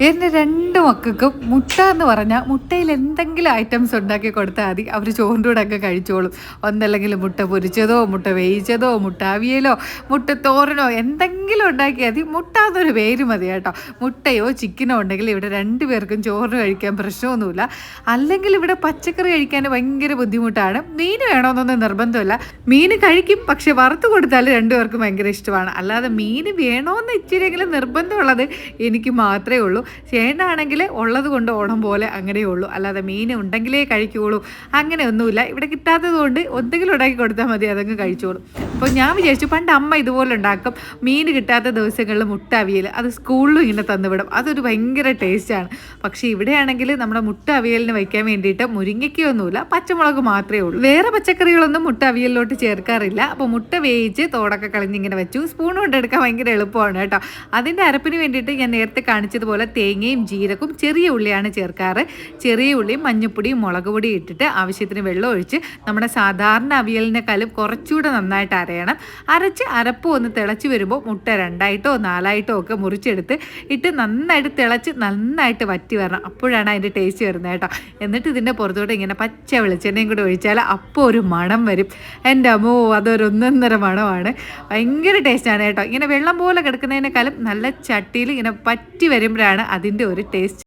എന്റെ രണ്ട് മക്കൾക്കും മുട്ട എന്ന് പറഞ്ഞാൽ മുട്ടയിൽ എന്തെങ്കിലും ഐറ്റംസ് ഉണ്ടാക്കി കൊടുത്താൽ മതി. അവർ ചോറിന്റെ ഒക്കെ കഴിച്ചോളും. ഒന്നല്ലെങ്കിൽ മുട്ട പൊരിച്ചതോ മുട്ട വേവിച്ചതോ മുട്ട അവിയലോ മുട്ട തോരനോ എന്തെങ്കിലും ഉണ്ടാക്കിയാൽ മതി. മുട്ട എന്നൊരു പേര് മതി കേട്ടോ. മുട്ടയോ ചിക്കനോ ഉണ്ടെങ്കിൽ ഇവിടെ രണ്ട് പേർക്കും ചോറ് കഴിക്കാൻ പ്രശ്നമൊന്നുമില്ല. അല്ലെങ്കിൽ ഇവിടെ പച്ചക്കറി കഴിക്കാൻ ഭയങ്കര ബുദ്ധിമുട്ടാണ്. മീൻ വേണമെന്നൊന്നും നിർബന്ധമില്ല. മീൻ കഴിക്കും പക്ഷെ വറുത്ത് കൊടുത്താൽ രണ്ടുപേർക്കും ഭയങ്കര ഇഷ്ടമാണ്. അല്ലാതെ മീൻ വേണമെന്ന് ഇച്ചിരിയെങ്കിലും നിർബന്ധമുള്ളത് എനിക്ക് മാത്രമേ ഉള്ളൂ. ചേട്ടനാണെങ്കിൽ ഉള്ളത് കൊണ്ട് ഓണം പോലെ അങ്ങനെയേ ഉള്ളൂ. അല്ലാതെ മീൻ ഉണ്ടെങ്കിലേ കഴിക്കുകയുള്ളൂ അങ്ങനെയൊന്നുമില്ല. ഇവിടെ കിട്ടാത്തത് കൊണ്ട് എന്തെങ്കിലും ഉണ്ടാക്കി കൊടുത്താൽ മതി അതങ്ങ് കഴിച്ചോളും. അപ്പോൾ ഞാൻ വിചാരിച്ചു പണ്ട് അമ്മ ഇതുപോലെ ഉണ്ടാക്കും. മീൻ കിട്ടാത്ത ദിവസങ്ങളിൽ മുട്ട അവിയൽ. അത് സ്കൂളിലും ഇങ്ങനെ തന്നുവിടും. അതൊരു ഭയങ്കര ടേസ്റ്റാണ് പക്ഷേ ഇവിടെയാണെങ്കിൽ നമ്മുടെ മുട്ട അവിയലിന് വയ്ക്കാൻ വേണ്ടിയിട്ട് മുരിങ്ങയ്ക്കൊന്നുമില്ല പച്ചമുളക് മാത്രമേ ഉള്ളൂ. വേറെ പച്ചക്കറികളൊന്നും മുട്ട അവിയലിലോട്ട് ചേർക്കാറില്ല. അപ്പോൾ മുട്ട വേവിച്ച് തോടൊക്കെ കളഞ്ഞിങ്ങനെ വെച്ചു. സ്പൂൺ കൊണ്ടെടുക്കാൻ ഭയങ്കര എളുപ്പമാണ് കേട്ടോ. അതിന്റെ അരപ്പിന് വേണ്ടിയിട്ട് ഞാൻ നേരത്തെ കാണിച്ചതുപോലെ തേങ്ങയും ജീരകവും ചെറിയ ഉള്ളിയാണ് ചേർക്കാറ്. ചെറിയ ഉള്ളിയും മഞ്ഞപ്പൊടിയും മുളക് പൊടിയും ഇട്ടിട്ട് ആവശ്യത്തിന് വെള്ളം ഒഴിച്ച് നമ്മുടെ സാധാരണ അവിയലിനെക്കാളും കുറച്ചുകൂടെ നന്നായിട്ട് അരയണം. അരച്ച് അരപ്പ് ഒന്ന് തിളച്ച് വരുമ്പോൾ മുട്ട രണ്ടായിട്ടോ നാലായിട്ടോ ഒക്കെ മുറിച്ചെടുത്ത് ഇട്ട് നന്നായിട്ട് തിളച്ച് നന്നായിട്ട് വറ്റി വരണം. അപ്പോഴാണ് അതിന്റെ ടേസ്റ്റ് വരുന്നത് കേട്ടോ. എന്നിട്ട് ഇതിന്റെ പുറത്തോട്ട് ഇങ്ങനെ പച്ച വെളിച്ചെണ്ണയും കൂടെ ഒഴിച്ചാൽ അപ്പോൾ ഒരു മണം വരും. എന്റെ അമ്മോ അതൊരു ഒന്നൊന്നര മണമാണ്. ഭയങ്കര ടേസ്റ്റാണ് കേട്ടോ. ഇങ്ങനെ വെള്ളം പോലെ കിടക്കുന്നതിനേക്കാളും നല്ല ചട്ടിയിൽ ഇങ്ങനെ പറ്റി വരുമ്പോഴാണ് അതിന്റെ ഒരു ടേസ്റ്റ്